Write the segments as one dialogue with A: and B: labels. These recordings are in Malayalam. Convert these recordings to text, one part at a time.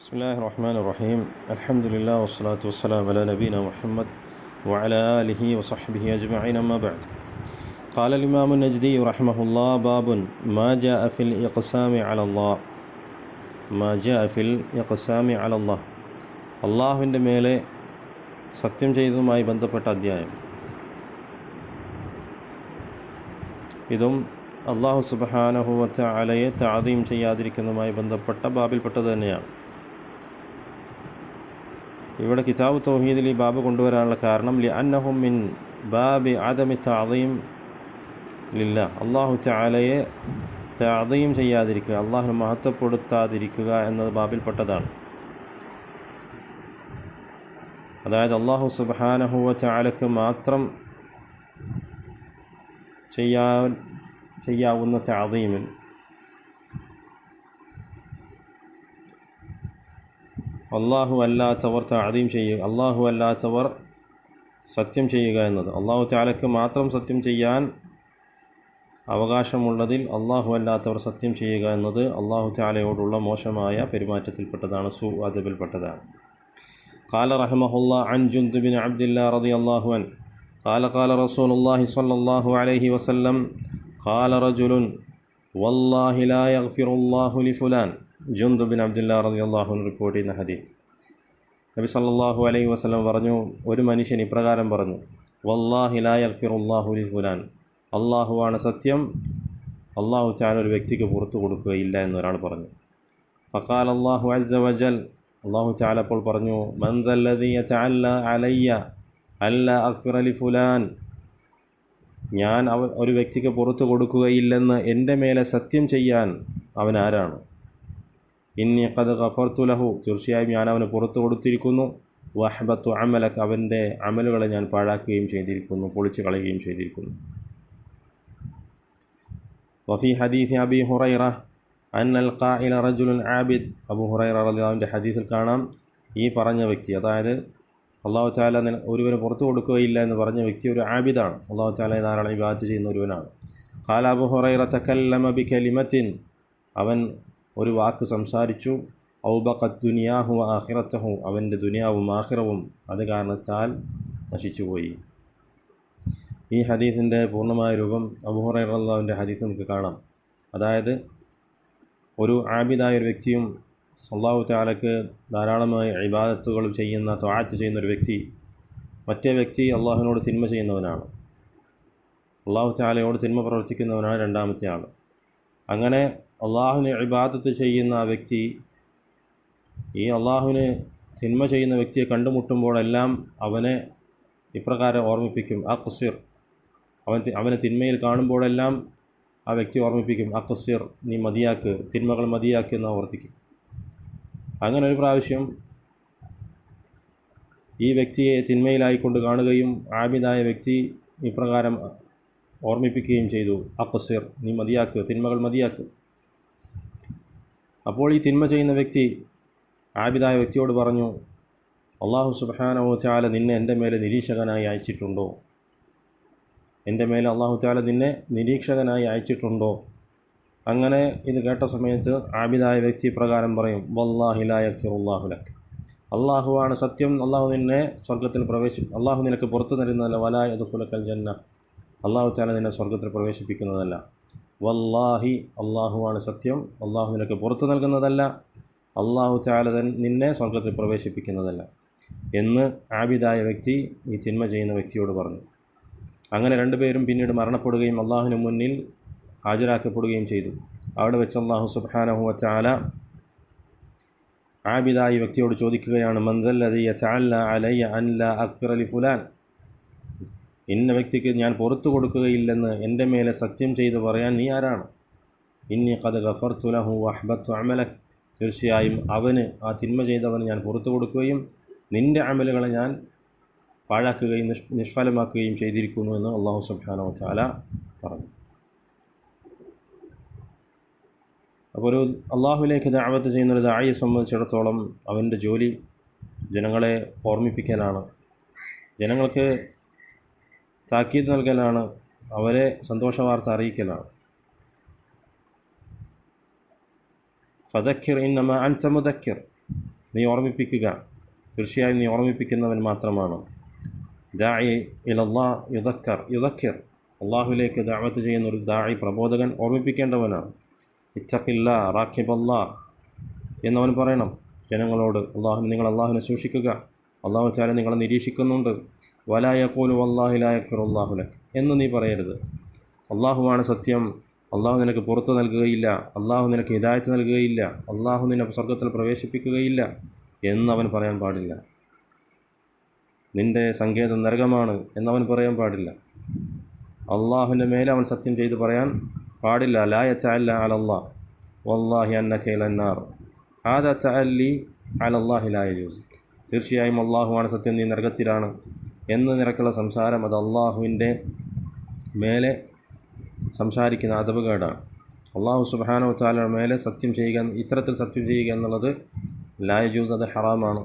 A: بسم الله الرحمن الرحيم الحمد لله والصلاة والسلام على نبينا محمد وعلى آله وصحبه أجمعين أما بعد قال الإمام النجدي رحمه الله باب ما جاء في الإقسام على الله ما جاء في الإقسام على الله അള്ളാഹുവിൻ്റെ മേലെ സത്യം ചെയ്തതുമായി ബന്ധപ്പെട്ട അധ്യായം ഇതും അള്ളാഹു സുബഹാനഹുവറ്റ അലയെ താതീം ചെയ്യാതിരിക്കുന്നതുമായി ബന്ധപ്പെട്ട ബാബിൽപ്പെട്ടത് തന്നെയാണ് ഇവിടെ കിതാബ് തൗഹീദിൽ ഈ ബാബ് കൊണ്ടുവരാനുള്ള കാരണം ലി അന്നഹും മിൻ ബാബി ആദമി താതയും ലില്ല. അള്ളാഹു ചാലയെ താതയും ചെയ്യാതിരിക്കുക അള്ളാഹു മഹത്വപ്പെടുത്താതിരിക്കുക എന്നത് ബാബിൽപ്പെട്ടതാണ്. അതായത് അള്ളാഹു സുബാനഹുവ ചാലക്ക് മാത്രം ചെയ്യാൻ ചെയ്യാവുന്ന താതീമിൽ അള്ളാഹു അല്ലാത്തവർ താതീം ചെയ്യുക അള്ളാഹു അല്ലാത്തവർ സത്യം ചെയ്യുക എന്നത് അള്ളാഹു താലക്ക് മാത്രം സത്യം ചെയ്യാൻ അവകാശമുള്ളതിൽ അള്ളാഹു അല്ലാത്തവർ സത്യം ചെയ്യുക എന്നത് അള്ളാഹു താലയോടുള്ള മോശമായ പെരുമാറ്റത്തിൽപ്പെട്ടതാണ് സു അദബിൽപ്പെട്ടതാണ് قال رحمه الله عن جند بن عبد الله رضي الله عنه قال قال رسول الله صلى الله عليه وسلم قال رجل والله لا يغفر الله لفلان ജുന്ദു ബിൻ അബ്ദുല്ല റബി അള്ളാഹു റിപ്പോർട്ട് ചെയ്യുന്ന ഹദീസ്. നബി സല്ലാഹു അലൈഹി വസ്ലം പറഞ്ഞു ഒരു മനുഷ്യൻ ഇപ്രകാരം പറഞ്ഞു വല്ലാഹി ലാ യഗ്ഫിറുല്ലാഹു ലി ഫുലാൻ. അള്ളാഹുവാണ് സത്യം അള്ളാഹു ചാൻ ഒരു വ്യക്തിക്ക് പുറത്തു കൊടുക്കുകയില്ല എന്നൊരാൾ പറഞ്ഞു. ഫക്കാൽ അള്ളാഹു അസ്സ വജൽ അള്ളാഹു ചാലപ്പോൾ പറഞ്ഞു മന്ദല്ലതി യതഅല്ല അലയ്യ അല്ല അഫിർ അലി ഫുലാൻ. ഞാൻ അവ ഒരു വ്യക്തിക്ക് പുറത്തു കൊടുക്കുകയില്ലെന്ന് എന്റെ മേലെ സത്യം ചെയ്യാൻ അവൻ ആരാണ്? ഇന്നി കത് ഗഫർത്തു ലഹു. തീർച്ചയായും ഞാൻ അവന് പുറത്തു കൊടുത്തിരിക്കുന്നു. വഹബത്തു അമലക്ക് അവന്റെ അമലുകളെ ഞാൻ പാഴാക്കുകയും ചെയ്തിരിക്കുന്നു പൊളിച്ചു കളയുകയും ചെയ്തിരിക്കുന്നു. വഫി ഹദീസ് അബി ഹുറൈറ അന്നൽ ഖാഇല റജുലുൻ ആബിദ്. അബു ഹുറൈറ റലിയാവിന്റെ ഹദീസിൽ കാണാം ഈ പറഞ്ഞ വ്യക്തി അതായത് അള്ളാഹു താല ഒരുവന് പുറത്തു കൊടുക്കുകയില്ല എന്ന് പറഞ്ഞ വ്യക്തി ഒരു ആബിദാണ്. അള്ളാഹു താല ധാരാളം വിവാഹത്ത് ചെയ്യുന്ന ഒരുവനാണ്. ഖാല അബു ഹുറൈറ തക്കല്ലമ ബി കലിമത്തിൻ അവൻ ഒരു വാക്ക് സംസാരിച്ചു. ഔബഖത്ത് ദുനിയാഹു ആഹിറത്തഹു അവന്റെ ദുനിയാവും ആഹിറവും അത് കാരണത്താൽ നശിച്ചുപോയി. ഈ ഹദീസിന്റെ പൂർണമായ രൂപം അബുഹുറൈറുള്ളാവിന്റെ ഹദീസ് നമുക്ക് കാണാം. അതായത് ഒരു ആബിദായ ഒരു വ്യക്തിയും സ്വല്ലാഹു താലക്ക് ധാരാളമായി ഇബാദത്തുകൾ ചെയ്യുന്ന ത്വാറ്റ് ചെയ്യുന്ന ഒരു വ്യക്തി മറ്റേ വ്യക്തി അള്ളാഹുവിനോട് തിന്മ ചെയ്യുന്നവനാണ്. അള്ളാഹു താലയോട് തിന്മ പ്രവർത്തിക്കുന്നവനാണ് രണ്ടാമത്തെ ആൾ അങ്ങനെ അള്ളാഹുവിന് ഇബാദത്ത് ചെയ്യുന്ന ആ വ്യക്തി ഈ അള്ളാഹുവിന് തിന്മ ചെയ്യുന്ന വ്യക്തിയെ കണ്ടുമുട്ടുമ്പോഴെല്ലാം അവനെ ഇപ്രകാരം ഓർമ്മിപ്പിക്കും. ആ കുസിർ അവൻ അവനെ തിന്മയിൽ കാണുമ്പോഴെല്ലാം ആ വ്യക്തി ഓർമ്മിപ്പിക്കും. ആ കുസിർ നീ മതിയാക്ക് തിന്മകൾ മതിയാക്കി എന്ന് ആവർത്തിക്കും. അങ്ങനെ ഒരു പ്രാവശ്യം ഈ വ്യക്തിയെ തിന്മയിലായിക്കൊണ്ട് കാണുകയും ആബിദായ വ്യക്തി ഇപ്രകാരം ഓർമ്മിപ്പിക്കുകയും ചെയ്തു. അക്കസിർ നീ മതിയാക്ക് തിന്മകൾ മതിയാക്ക്. അപ്പോൾ ഈ തിന്മ ചെയ്യുന്ന വ്യക്തി ആബിദായ വ്യക്തിയോട് പറഞ്ഞു അള്ളാഹു സുബാനോ ചാല നിന്നെ എന്റെ മേലെ നിരീക്ഷകനായി അയച്ചിട്ടുണ്ടോ? എന്റെ മേലെ അള്ളാഹു ചാല നിന്നെ നിരീക്ഷകനായി അയച്ചിട്ടുണ്ടോ? അങ്ങനെ ഇത് കേട്ട സമയത്ത് ആബിദായ വ്യക്തി പ്രകാരം പറയും വല്ലാഹിലായഖിറുല്ലാഹുലക് അള്ളാഹുവാണ് സത്യം. അള്ളാഹു നിന്നെ സ്വർഗത്തിൽ പ്രവേശി അള്ളാഹു നിനക്ക് പുറത്തു തരുന്നതല്ല വലായ ദുഃഖുലക്കൽ ജന്ന. അള്ളാഹു ചാല നിന്നെ സ്വർഗത്തിൽ പ്രവേശിപ്പിക്കുന്നതല്ല. വല്ലാഹി അള്ളാഹുവാണ് സത്യം. അള്ളാഹു നിനക്ക് പുറത്തു നൽകുന്നതല്ല. അള്ളാഹു താല നിന്നെ സ്വർഗത്തിൽ പ്രവേശിപ്പിക്കുന്നതല്ല എന്ന് ആബിദായ വ്യക്തി ഈ തിന്മ ചെയ്യുന്ന വ്യക്തിയോട് പറഞ്ഞു. അങ്ങനെ രണ്ടുപേരും പിന്നീട് മരണപ്പെടുകയും അള്ളാഹുവിന് മുന്നിൽ ഹാജരാക്കപ്പെടുകയും ചെയ്തു. അവിടെ വെച്ച് അള്ളാഹു സുബാനഹു വച്ചാല ആബിദായ വ്യക്തിയോട് ചോദിക്കുകയാണ് മന്ദല്ലതി അലയ്യ അൻല അക്ബർ അലി ഫുലാൻ? ഇന്ന വ്യക്തിക്ക് ഞാൻ പുറത്തു കൊടുക്കുകയില്ലെന്ന് എന്റെ മേലെ സത്യം ചെയ്ത് പറയാൻ നീ ആരാണ്? ഇന്നി കഥ ഗഫർത്തുലഹു അഹ്ബത്തു അമലക്. തീർച്ചയായും അവന് ആ തിന്മ ചെയ്തവന് ഞാൻ പുറത്തു കൊടുക്കുകയും നിന്റെ അമലുകളെ ഞാൻ പാഴാക്കുകയും നിഷ് നിഷ്ഫലമാക്കുകയും ചെയ്തിരിക്കുന്നു എന്ന് അള്ളാഹു സുബാനോ ചാല പറഞ്ഞു. അപ്പോൾ ഒരു അള്ളാഹുലേക്ക് ദാവത്ത് ചെയ്യുന്ന ഒരു ദായിയെ സംബന്ധിച്ചിടത്തോളം അവന്റെ ജോലി ജനങ്ങളെ ഓർമ്മിപ്പിക്കലാണ്. ജനങ്ങൾക്ക് താക്കീത് നൽകലാണ്. അവരെ സന്തോഷ വാർത്ത അറിയിക്കലാണ്. ഫതക്കിർ ഇന്നമ അൻത മുദക്കിർ. നീ ഓർമ്മിപ്പിക്കുക. തീർച്ചയായും നീ ഓർമ്മിപ്പിക്കുന്നവൻ മാത്രമാണ്. ദായി ഇലല്ലാ യുദക്കർ. യുദക്കിർ. അള്ളാഹുലേക്ക് ദാവത്ത് ചെയ്യുന്ന ഒരു ദായി പ്രബോധകൻ ഓർമ്മിപ്പിക്കേണ്ടവനാണ്. ഇത്തഖില്ല റാഖിബല്ലാ എന്നവൻ പറയണം. ജനങ്ങളോട് അള്ളാഹു നിങ്ങൾ അള്ളാഹുവിനെ സൂക്ഷിക്കുക. അള്ളാഹു ചാല നിങ്ങളെ നിരീക്ഷിക്കുന്നുണ്ട്. വലായക്കോലു ലക് എന്ന് നീ പറയരുത്. അള്ളാഹുവാണ് സത്യം. അള്ളാഹു നിനക്ക് പുറത്ത് നൽകുകയില്ല. അള്ളാഹു നിനക്ക് ഹിദായത്ത് നൽകുകയില്ല. അള്ളാഹു നിന്നെ സ്വർഗത്തിൽ പ്രവേശിപ്പിക്കുകയില്ല എന്നവൻ പറയാൻ പാടില്ല. നിന്റെ സങ്കേതം നരകമാണ് എന്നവൻ പറയാൻ പാടില്ല. അള്ളാഹുവിന്റെ മേലെ അവൻ സത്യം ചെയ്ത് പറയാൻ പാടില്ല. ലായ ചാല്ല അലല്ലാ വല്ലാഹി അന്ന ഖേലന്നാർ ആദ ചല്ലി അലല്ലാഹി ലായ ജൂസ് തീർച്ചയായും അള്ളാഹുവാണ് സത്യം. നീ നരകത്തിലാണ്. എന്ന് നിരക്കുള്ള സംസാരം അത് അള്ളാഹുവിന്റെ മേലെ സംസാരിക്കുന്ന അതവുകേടാണ്. അള്ളാഹു സുബാനോ താലയുടെ മേലെ സത്യം ചെയ്യുക ഇത്തരത്തിൽ സത്യം ചെയ്യുക എന്നുള്ളത് ലായ ജൂസ് അത് ഹറാമാണ്.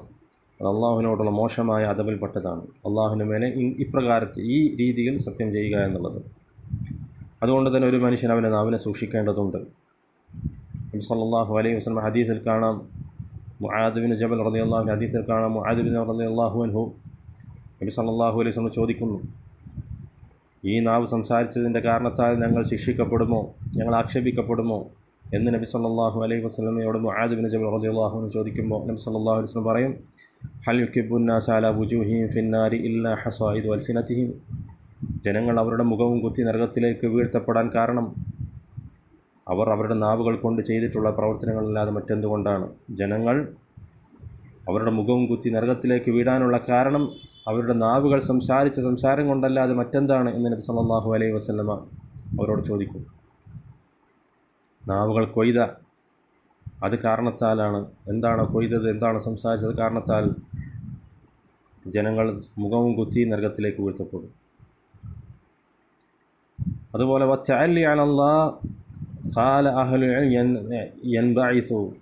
A: അത് അള്ളാഹുവിനോടുള്ള മോശമായ അതവിൽപ്പെട്ടതാണ്. അള്ളാഹുവിന്റെ മേലെ ഇപ്രകാരത്തെ ഇപ്രകാരത്തിൽ ഈ രീതിയിൽ സത്യം ചെയ്യുക എന്നുള്ളത്. അതുകൊണ്ട് തന്നെ ഒരു മനുഷ്യൻ അവനെ നാവിനെ സൂക്ഷിക്കേണ്ടതുണ്ട്. സല്ലാഹു അലൈഹി വസ്ലം ഹദീസിൽ കാണാം. മുആദ് ജബൽ റളിയല്ലാഹു ഹദീസിൽ കാണാം. മുആദ് ബിൻ റളിയല്ലാഹു അൻഹു നബി സല്ലല്ലാഹു അലൈഹി വസല്ലം ചോദിക്കുന്നു ഈ നാവ് സംസാരിച്ചതിന്റെ കാരണത്താൽ ഞങ്ങൾ ശിക്ഷിക്കപ്പെടുമോ? ഞങ്ങൾ ആക്ഷേപിക്കപ്പെടുമോ? എന്ന് നബി സല്ലല്ലാഹു അലൈഹി വസ്ലമയോട് മുആദ് ബിൻ ജബൽ അൻഹു ചോദിക്കുമ്പോൾ നബി സല്ലല്ലാഹു അലൈഹി വസല്ലം പറയും ഹൽ യുക്കിബുൻ നാസ അലാ വുജൂഹിഹിം ഫിന്നാരി ഇല്ലാ ഹസായിദു അൽസിനതിഹിം ജനങ്ങൾ അവരുടെ മുഖവും കുത്തി നരകത്തിലേക്ക് വീഴ്ത്തപ്പെടാൻ കാരണം അവർ അവരുടെ നാവുകൾ കൊണ്ട് ചെയ്തിട്ടുള്ള പ്രവർത്തനങ്ങളല്ലാതെ മറ്റെന്തുകൊണ്ടാണ്? ജനങ്ങൾ അവരുടെ മുഖവും കുത്തി നരകത്തിലേക്ക് വീടാനുള്ള കാരണം അവരുടെ നാവുകൾ സംസാരിച്ച സംസാരം കൊണ്ടല്ലാതെ മറ്റെന്താണ് എന്ന് നബി സല്ലാഹു അലൈഹി വസ്ലമ അവരോട് ചോദിക്കും. നാവുകൾ കൊയ്ത അത് കാരണത്താലാണ്. എന്താണ് കൊയ്തത്? എന്താണ് സംസാരിച്ചത്? കാരണത്താൽ ജനങ്ങൾ മുഖവും കുത്തി നരകത്തിലേക്ക് വീഴ്ത്തപ്പെടും. അതുപോലെ വച്ചാലി അനല്ലാ ഖാല എൻ യൻബൈസു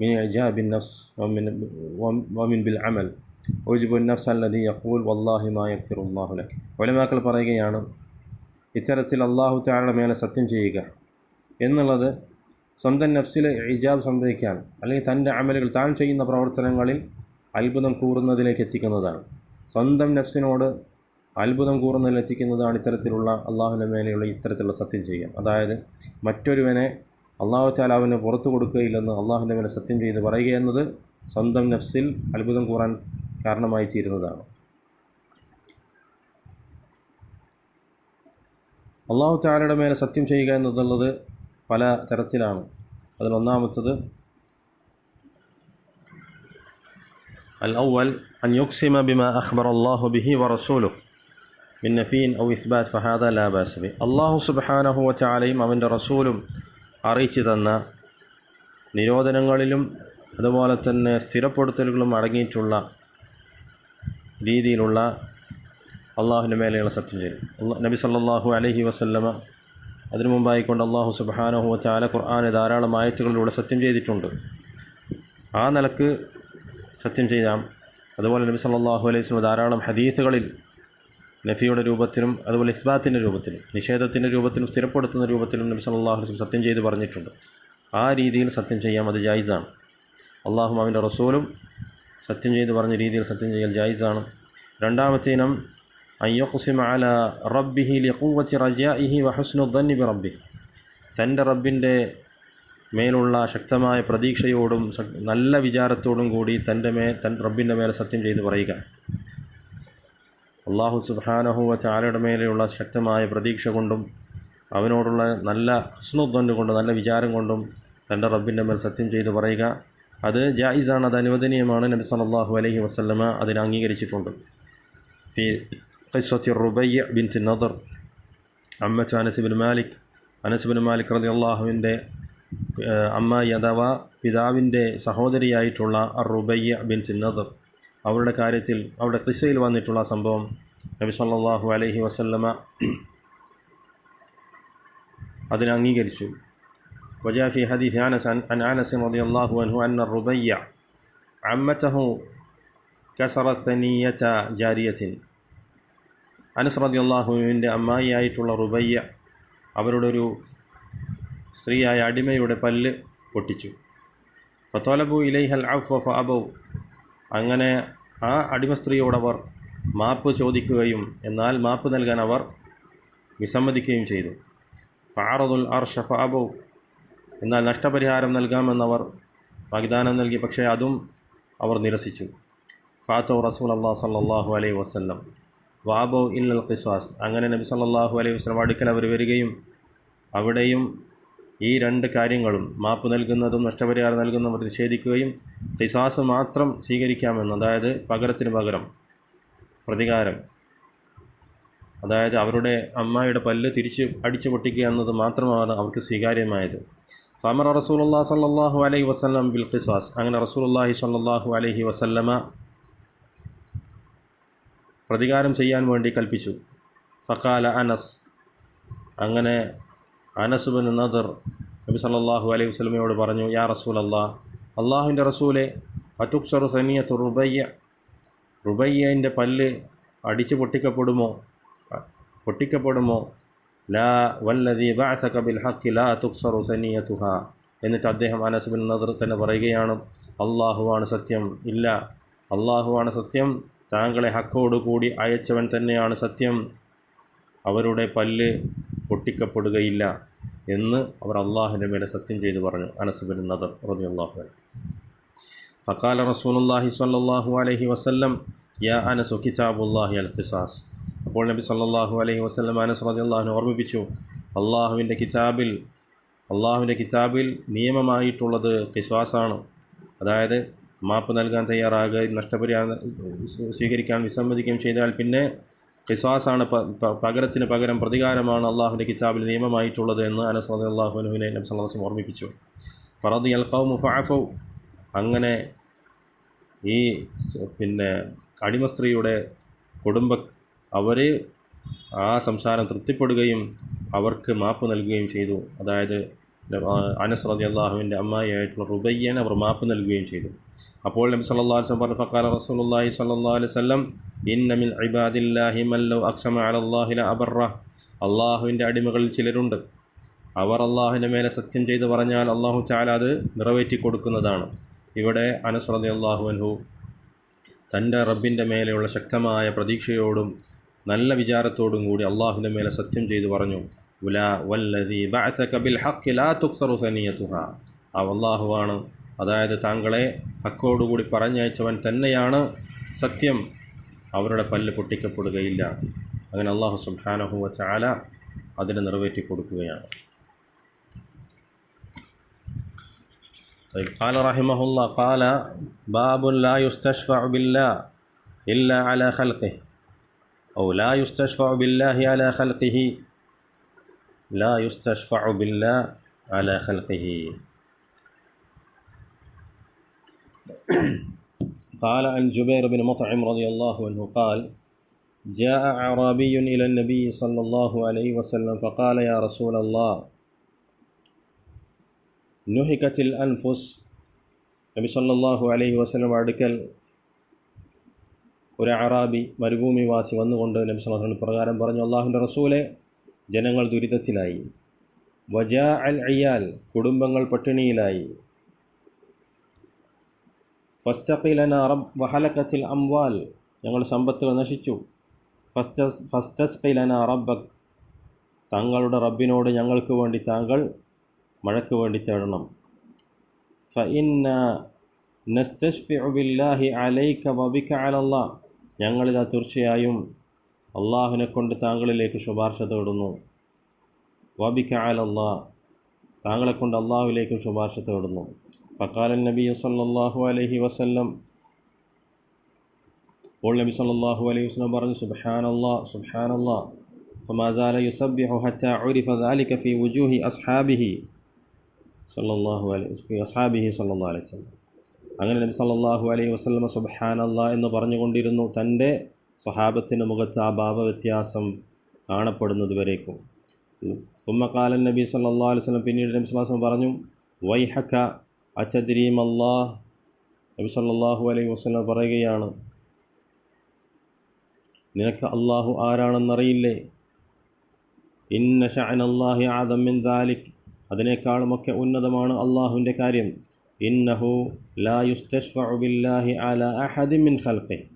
A: من إعجاب النفس ومن ومن بالعمل ويجب النفس الذي يقول والله ما يغفر الله لك ഉലമാക്കൾ പറയുകയാണ് ഇത്തരത്തിൽ അള്ളാഹു താഴെ മേലെ സത്യം ചെയ്യുക എന്നുള്ളത് സ്വന്തം നഫ്സിൽ ഇജാബ് സംഭവിക്കാൻ അല്ലെങ്കിൽ തൻ്റെ അമലുകൾ താൻ ചെയ്യുന്ന പ്രവർത്തനങ്ങളിൽ അത്ഭുതം കൂറുന്നതിലേക്ക് എത്തിക്കുന്നതാണ് സ്വന്തം നഫ്സിനോട് അത്ഭുതം കൂറുന്നതിൽ എത്തിക്കുന്നതാണ് ഇത്തരത്തിലുള്ള അള്ളാഹുവിൻ്റെ മേലെയുള്ള ഇത്തരത്തിലുള്ള സത്യം ചെയ്യുക അതായത് മറ്റൊരുവനെ അള്ളാഹു താലാവിന് പുറത്തു കൊടുക്കുകയില്ലെന്ന് അള്ളാഹുവിന്റെ മേലെ സത്യം ചെയ്ത് പറയുക എന്നത് സ്വന്തം നഫ്സിൽ അത്ഭുതം കൂറാൻ കാരണമായി തീരുന്നതാണ്. അള്ളാഹു താലയുടെ മേലെ സത്യം ചെയ്യുക എന്നുള്ളത് പല തരത്തിലാണ്. അതിലൊന്നാമത്തത് അൽ ഔവൽ അൻ യുക്സിമ ബിമ അഖ്ബർ അള്ളാഹു ബിഹി വറസൂലു മിൻ നഫീൻ ഔ ഇസ്ബാത്ത് ഫഹാദ ലാബാസ് ബി അള്ളാഹു സുബാനഹു ചാലയും അവന്റെ റസൂലും അറിയിച്ചു തന്ന നിരോധനങ്ങളിലും അതുപോലെ തന്നെ സ്ഥിരപ്പെടുത്തലുകളും അടങ്ങിയിട്ടുള്ള രീതിയിലുള്ള അള്ളാഹുവിന്റെ മേലെയുള്ള സത്യം ചെയ്തു നബി സല്ലാഹു അലഹി വസല്ലമ അതിനു മുമ്പായിക്കൊണ്ട് അള്ളാഹു സുബ്ഹാനഹു ചാല ഖുർആാന് ധാരാളം ആയത്തുകളിലൂടെ സത്യം ചെയ്തിട്ടുണ്ട്. ആ നിലയ്ക്ക് സത്യം ചെയ്യാം അതുപോലെ നബി സല്ലാഹു അലൈഹി വസ്ലമ ധാരാളം ഹദീസുകളിൽ നഫിയുടെ രൂപത്തിലും അതുപോലെ ഇസ്ബാത്തിന്റെ രൂപത്തിലും നിഷേധത്തിന്റെ രൂപത്തിലും സ്ഥിരപ്പെടുത്തുന്ന രൂപത്തിലും നബി സല്ലല്ലാഹു അലൈഹി സത്യം ചെയ്ത് പറഞ്ഞിട്ടുണ്ട്. ആ രീതിയിൽ സത്യം ചെയ്യാം അത് ജായിസാണ്. അള്ളാഹു അവന്റെ റസൂലും സത്യം ചെയ്ത് പറഞ്ഞ രീതിയിൽ സത്യം ചെയ്യൽ ജായിസാണ്. രണ്ടാമത്തെ ഇനം അയ്യഖുസിമ അല റബ്ബിഹി ലിഖുവത്തി റജാഇഹി വഹസ്നു ദന്നി ബി റബ്ബി തന്റെ റബ്ബിന്റെ മേലുള്ള ശക്തമായ പ്രതീക്ഷയോടും നല്ല വിചാരത്തോടും കൂടി തന്റെ മേ തൻ റബ്ബിന്റെ മേലെ സത്യം ചെയ്ത് പറയുക. അള്ളാഹു സുബാനഹുവ ചാലയുടെ മേലെയുള്ള ശക്തമായ പ്രതീക്ഷ കൊണ്ടും അവനോടുള്ള നല്ല ഹസ്നുദ്വന് കൊണ്ടും നല്ല വിചാരം കൊണ്ടും തന്റെ റബ്ബിന്റെ മേൽ സത്യം ചെയ്ത് പറയുക. അത് ജായിസാണ് അത് അനുവദനീയമാണ്. നബി സല്ലല്ലാഹു അലഹി വസ്ലമ അതിനെ അംഗീകരിച്ചിട്ടുണ്ട്. റുബയ്യ ബിൻത്ത് നദർ അമ്മച്ച Anas bin Malik Anas bin Malik റതി അള്ളാഹുവിന്റെ അമ്മ അഥവാ പിതാവിന്റെ സഹോദരിയായിട്ടുള്ള റുബയ്യ ബിൻ നദർ. അവരുടെ കാര്യത്തിൽ അവരുടെ കിസ്സയിൽ വന്നിട്ടുള്ള സംഭവം നബി സല്ലല്ലാഹു അലൈഹി വസല്ലമ അതിനെ അംഗീകരിച്ചു وجاء في حديث أنس عن عن أنس رضي الله عنه أن الربيع عمته كسرت ثنية جارية അനസ് റതി അള്ളാഹുവിൻ്റെ അമ്മായിയായിട്ടുള്ള റുബയ്യ അവരുടെ ഒരു സ്ത്രീയായ അടിമയുടെ പല്ല് പൊട്ടിച്ചു ഫത്തോലബു ഇലൈഹൽ അഫ് ഫ അബൗ അങ്ങനെ ആ അടിമ സ്ത്രീയോടവർ മാപ്പ് ചോദിക്കുകയും എന്നാൽ മാപ്പ് നൽകാൻ അവർ വിസമ്മതിക്കുകയും ചെയ്തു. ഫാറദുൽ അർഷ ഷഫാബു എന്നാൽ നഷ്ടപരിഹാരം നൽകാമെന്നവർ വാഗ്ദാനം നൽകി പക്ഷേ അതും അവർ നിരസിച്ചു. ഫാത്തോ റസൂൽ അള്ളാഹ് സല്ലാഹു അലൈഹി വസ്ല്ലം. വാബോ ഇല്ലൽ ഖിസ്വാസ് അങ്ങനെ നബി സല്ലാഹു അലൈഹി വസ്ലം അടുക്കൽ അവർ വരികയും അവിടെയും ഈ രണ്ട് കാര്യങ്ങളും മാപ്പ് നൽകുന്നതും നഷ്ടപരിഹാരം നൽകുന്നതും പ്രതിഷേധിക്കുകയും ഖിസാസ് മാത്രം സ്വീകരിക്കാമെന്ന് അതായത് പകരത്തിന് പകരം പ്രതികാരം. അതായത് അവരുടെ അമ്മായിയുടെ പല്ല് തിരിച്ച് അടിച്ചു പൊട്ടിക്കുക എന്നത് മാത്രമാണ് അവർക്ക് സ്വീകാര്യമായത്. ഫമർ റസൂലുല്ലാ സല്ലാഹു അലൈഹി വസ്ലം ബിൽ ഖിസ്വാസ് അങ്ങനെ റസൂലുല്ലാഹി സല്ലാഹു അലൈഹി വസല്ലമ പ്രതികാരം ചെയ്യാൻ വേണ്ടി കൽപ്പിച്ചു. ഫക്കാല അനസ്. അങ്ങനെ അനസുബിൻ നദർ നബി സല്ലാഹു അലൈഹി വസ്ലമയോട് പറഞ്ഞു യാ റസൂൽ അള്ളാഹ് അള്ളാഹുവിന്റെ റസൂലെ അറ്റുക്സറു സനിയത്ത് റുബയ്യ റുബയ്യന്റെ പല്ല് അടിച്ചു പൊട്ടിക്കപ്പെടുമോ? പൊട്ടിക്കപ്പെടുമോ? ലാ വല്ലതി ബഅസക ബിൽ ഹക്കി ലാ തുക്സറു സനിയതുഹ എന്നിട്ട് അദ്ദേഹം അനസുബിൻ നദർ തന്നെ പറയുകയാണ് അള്ളാഹുവാണ് സത്യം ഇല്ല. അള്ളാഹുവാണ് സത്യം. താങ്കളെ ഹക്കോടുകൂടി അയച്ചവൻ തന്നെയാണ് സത്യം. അവരുടെ പല്ല് പൊട്ടിക്കപ്പെടുകയില്ല എന്ന് അവർ അള്ളാഹുവിന്റെ മേലെ സത്യം ചെയ്തു പറഞ്ഞു. അനസുബിൻ നദർ റബി അള്ളാഹു ഫക്കാല റസൂലുല്ലാഹി സ്വല്ലല്ലാഹു അലഹി വസല്ലം യാ അനസു കിതാബുല്ലാഹി അൽ ഖിസാസ് അപ്പോൾ നബി സല്ലാഹു അലഹി വസല്ലം അനസ് റബി അള്ളാഹുനെ ഓർമ്മിപ്പിച്ചു അള്ളാഹുവിന്റെ കിതാബിൽ അള്ളാഹുവിന്റെ കിതാബിൽ നിയമമായിട്ടുള്ളത് ഖിസ്വാസാണ് അതായത് മാപ്പ് നൽകാൻ തയ്യാറാകുക നഷ്ടപരിഹാരം സ്വീകരിക്കാൻ വിസമ്മതിക്കുകയും ചെയ്താൽ പിന്നെ ഖിസ്വാസാണ് പകരത്തിന് പകരം പ്രതികാരമാണ് അള്ളാഹുവിന്റെ കിതാബിൽ നിയമമായിട്ടുള്ളത് എന്ന് അനസ് അള്ളാഹുനുവിനെ നബി സല്ലാസ്ലം ഓർമ്മിപ്പിച്ചു. ഫറദ് അൽഖാവ് ഖൗമു ഫഅഫു. അങ്ങനെ ഈ പിന്നെ അടിമ സ്ത്രീയുടെ കുടുംബ അവർ ആ സംസാരം തൃപ്തിപ്പെടുകയും അവർക്ക് മാപ്പ് നൽകുകയും ചെയ്തു. അതായത് അനസ് റതി അള്ളാഹുവിന്റെ അമ്മായിയായിട്ടുള്ള റുബയ്യൻ അവർ മാപ്പ് നൽകുകയും ചെയ്തു. അപ്പോൾ നബി സല്ലാ വസല്ലം പറഞ്ഞു ഫഖാല റസൂലുള്ളാഹി സല്ലാ അലൈഹി വസല്ലം ഇന്ന മിൻ ഇബാദില്ലാഹി മൻ ലൗ അലല്ലാഹില അലല്ലാഹി ലഅബറ അള്ളാഹുവിന്റെ അടിമകളിൽ ചിലരുണ്ട്. അവർ അള്ളാഹുവിന്റെ മേലെ സത്യം ചെയ്തു പറഞ്ഞാൽ അള്ളാഹു ചാല അത് നിറവേറ്റി കൊടുക്കുന്നതാണ്. ഇവിടെ അനസ് റതി അള്ളാഹു അൻഹു തന്റെ റബ്ബിന്റെ മേലെയുള്ള ശക്തമായ പ്രതീക്ഷയോടും നല്ല വിചാരത്തോടും കൂടി അള്ളാഹുവിന്റെ മേലെ സത്യം ചെയ്തു പറഞ്ഞു. ഉല ബിൽ ലാ അള്ളാഹുവാണ്. അതായത് താങ്കളെ ഹക്കോടുകൂടി പറഞ്ഞയച്ചവൻ തന്നെയാണ് സത്യം. അവരുടെ പല്ല് പൊട്ടിക്കപ്പെടുകയില്ല അങ്ങനെ അള്ളാഹു സുബ്ഹാനഹു വ ചാല അതിനെ നിറവേറ്റി കൊടുക്കുകയാണ് طيب قال رحمه الله قال باب لا يستشفع بالله إلا على خلقه أو لا يستشفع بالله على خلقه لا يستشفع بالله على خلقه قال عن جبير بن مطعم رضي الله عنه قال جاء أعرابي إلى النبي صلى الله عليه وسلم فقال يا رسول الله നുഹിക്കത്തിൽ അൻഫുസ് നബി സല്ലല്ലാഹു അലൈഹി വസല്ലം അടുക്കൽ ഒരു അറാബി മരുഭൂമിവാസി വന്നുകൊണ്ട് നബി സല്ലല്ലാഹു പ്രകാരം പറഞ്ഞു അള്ളാഹുവിൻ്റെ റസൂലെ ജനങ്ങൾ ദുരിതത്തിലായി വജാ അൽ അയ്യാൽ കുടുംബങ്ങൾ പട്ടിണിയിലായി ഫസ്തഖിലന റബ് വഹലക്കത്തിൽ അംവാൽ. ഞങ്ങളുടെ സമ്പത്തുകൾ നശിച്ചു. ഫസ്തസ് ഫസ്തസ്ഖിലന റബ്ബക് തങ്ങളുടെ റബ്ബിനോട് ഞങ്ങൾക്ക് വേണ്ടി താങ്കൾ മഴയ്ക്ക് വേണ്ടി തേടണം. ഫഇന്ന ഇന്ന ബില്ലാഹി അലൈക്ക വബിക്ക അലല്ലാ ഞങ്ങളിതാ തീർച്ചയായും അള്ളാഹുവിനെ കൊണ്ട് താങ്കളിലേക്ക് ശുപാർശ തേടുന്നു. വബിക്ക അലല്ലാ താങ്കളെ കൊണ്ട് അള്ളാഹുവിലേക്ക് ശുപാർശ തേടുന്നു. ഫക്കാൽ നബി സല്ലാഹു അലഹി വസ്ല്ലം അപ്പോൾ നബി സല്ലാഹു അലൈഹി വസ്ലം പറഞ്ഞു സുബാനല്ലാ സുബാനല്ലാ ഫമാസാല യുസബ്ബിഹു ഹത്ത ഉരിഫ ദാലിക ഫി വുജൂഹി അസ്ഹാബിഹി സല്ലാഹു അലൈഹി അസ്ഹാബിഹി സല്ലാ അലൈഹി വസ്ലം അങ്ങനെ നബി സല്ലാഹു അലൈഹി വസ്ലമ സുബഹാനല്ല എന്ന് പറഞ്ഞുകൊണ്ടിരുന്നു തന്റെ സ്വഹാബത്തിന്റെ മുഖത്ത് ആ ഭാവ വ്യത്യാസം കാണപ്പെടുന്നത് വരേക്കും സുമ്മക്കാലൻ നബി സല്ലാ അലൈഹി വസ്ലം പിന്നീട് നബി സ്വലാസം പറഞ്ഞു വൈഹക്ക അച്ചദ്രീം അല്ലാഹ് നബി സല്ലാഹു അലൈഹി വസല്ലം പറയുകയാണ് നിനക്ക് അള്ളാഹു ആരാണെന്നറിയില്ലേ? ഇന്ന ഷഅനല്ലാഹി ആദം മിൻ ദാലിക്. അതിനേക്കാളുമൊക്കെ ഉന്നതമാണ് അള്ളാഹുവിന്റെ കാര്യം. ഇന്നഹു ലാ യുസ്തഷ്ഫഉ ബില്ലാഹി അല അഹദിമിൻ ഖൽഖിഹി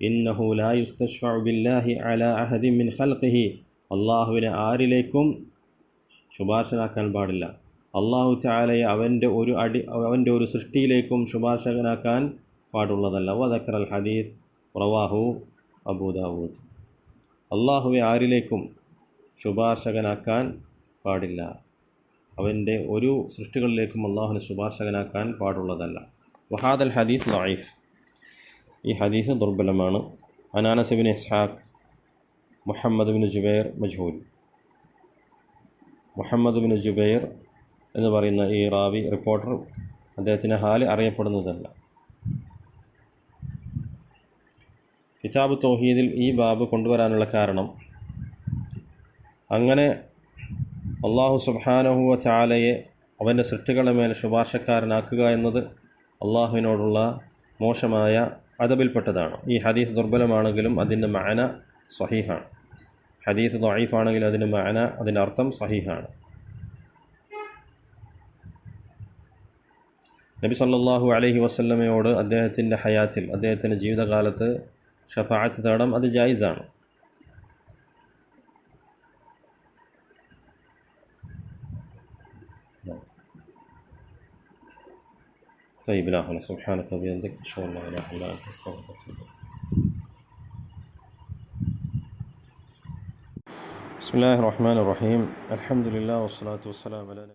A: ഇന്നഹു ലാ യുസ്തഷ്ഫഉ ബില്ലാഹി അല അഹദിമിൻ ഖൽഖിഹി. അള്ളാഹുവിനെ ആരിലേക്കും ശുപാർശനാക്കാൻ പാടില്ല. അള്ളാഹു ചാലയെ അവന്റെ ഒരു അടി അവന്റെ ഒരു സൃഷ്ടിയിലേക്കും ശുപാർശകനാക്കാൻ പാടുള്ളതല്ല. വദക്കർ അൽ ഹദീദ് റവാഹു അബൂദാവൂദ് അള്ളാഹുവെ ആരിലേക്കും ശുപാർശകനാക്കാൻ പാടില്ല. അവന്റെ ഒരു സൃഷ്ടികളിലേക്കും അള്ളാഹുവിനെ ശുപാർശകനാക്കാൻ പാടുള്ളതല്ല. വഹാദ് അൽ ഹദീസ് ലൈഫ് ഈ ഹദീസ് ദുർബലമാണ്. അനാനസിബിൻ ഇസ്ഹാഖ് മുഹമ്മദ് ബിൻ ജുബൈർ മജ്ഹൂൽ. മുഹമ്മദ് ബിൻ ജുബൈർ എന്ന് പറയുന്ന ഈ റാവി റിപ്പോർട്ടർ അദ്ദേഹത്തിന്റെ ഹാൽ അറിയപ്പെടുന്നതല്ല. കിതാബ് തോഹീദിൽ ഈ ബാബ് കൊണ്ടുവരാനുള്ള കാരണം അങ്ങനെ അള്ളാഹു സുബാനഹുവ ചാലയെ അവന്റെ സൃഷ്ടികളുടെ മേൽ ശുപാർശക്കാരനാക്കുക എന്നത് അള്ളാഹുവിനോടുള്ള മോശമായ അതബിൽപ്പെട്ടതാണ് ഈ ഹദീസ് ദുർബലമാണെങ്കിലും അതിന്റെ മാന സഹീഹാണ്. ഹദീസ് ദൈഫാണെങ്കിലും അതിന്റെ മാന അതിന്റെ അർത്ഥം സഹീഹാണ്. നബി സല്ലല്ലാഹു അലൈഹി വസല്ലമയോട് അദ്ദേഹത്തിൻ്റെ ഹയാത്തിൽ അദ്ദേഹത്തിൻ്റെ ജീവിതകാലത്ത് ഷഫാഅത്ത് തേടം അത് ജായിസാണ് طيب لا هنا سبحانك وبحمدك اشهد ان لا اله الا انت استغفرك واتوب اليك بسم الله الرحمن الرحيم الحمد لله والصلاه والسلام على نبي